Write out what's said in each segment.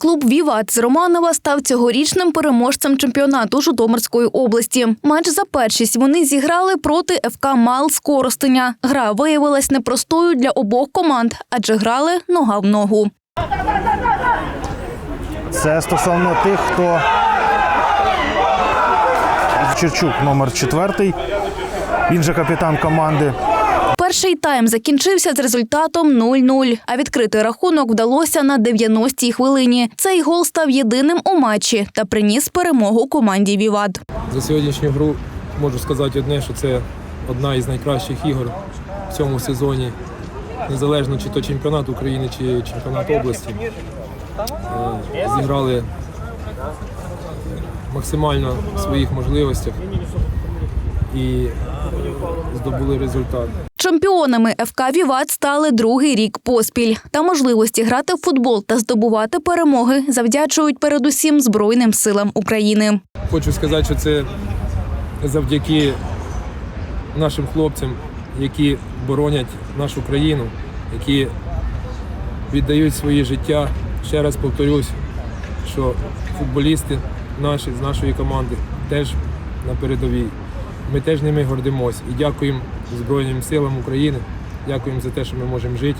клуб Віват з Романова став цьогорічним переможцем чемпіонату Житомирської області. Матч за першість вони зіграли проти ФК Мал з Коростеня. Гра виявилась непростою для обох команд, адже грали нога в ногу. Це стосовно тих, хто Черчук, номер четвертий. Він же капітан команди. Перший тайм закінчився з результатом 0-0, а відкрити рахунок вдалося на 90-й хвилині. Цей гол став єдиним у матчі та приніс перемогу команді Віват. За сьогоднішню гру можу сказати одне, що це одна із найкращих ігор в цьому сезоні, незалежно чи то чемпіонат України, чи чемпіонат області. Е, Зіграли максимально в своїх можливостях і здобули результат. Чемпіонами ФК Віват стали другий рік поспіль. Та можливості грати в футбол та здобувати перемоги завдячують передусім Збройним силам України. Хочу сказати, що це завдяки нашим хлопцям, які боронять нашу країну, які віддають своє життя. Ще раз повторюсь, що футболісти наші з нашої команди теж на передовій. Ми теж ними гордимось і дякуємо Збройним силам України. Дякуємо за те, що ми можемо жити,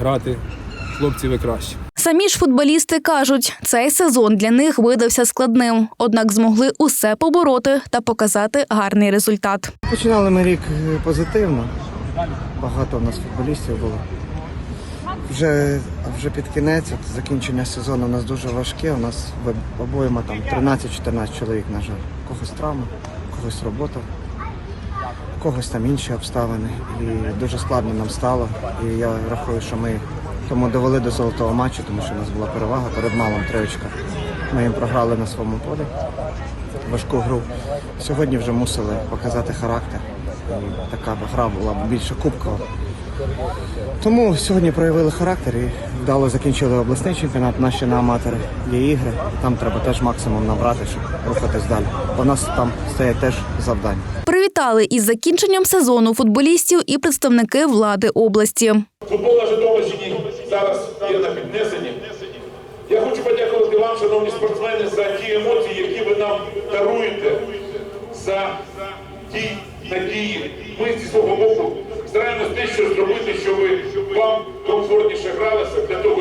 грати. Хлопці, ви кращі. Самі ж футболісти кажуть, цей сезон для них видався складним, однак змогли усе побороти та показати гарний результат. Починали ми рік е, позитивно. Багато в нас футболістів було. Вже, вже під кінець, от закінчення сезону у нас дуже важке. У нас в- обоїма там 13-14 чоловік, на жаль. Когось травма, у когось робота, у когось там інші обставини. І дуже складно нам стало. І я рахую, що ми тому довели до золотого матчу, тому що у нас була перевага перед малом троєчка. Ми їм програли на своєму полі важку гру. Сьогодні вже мусили показати характер. І така гра була більше кубкова. Тому сьогодні проявили характер і вдало закінчили обласний чемпіонат. Наші на аматори є ігри. Там треба теж максимум набрати, щоб рухатись далі. У нас там стоять теж завдання. Привітали із закінченням сезону футболістів і представники влади області. Футбол на Житомирщині зараз є на піднесенні. Я хочу подякувати вам, шановні спортсмени, за ті емоції, які ви нам даруєте, за ті надії. Ми зі свого боку стараємось те, що зробити, щоб вам комфортніше гралося, для того,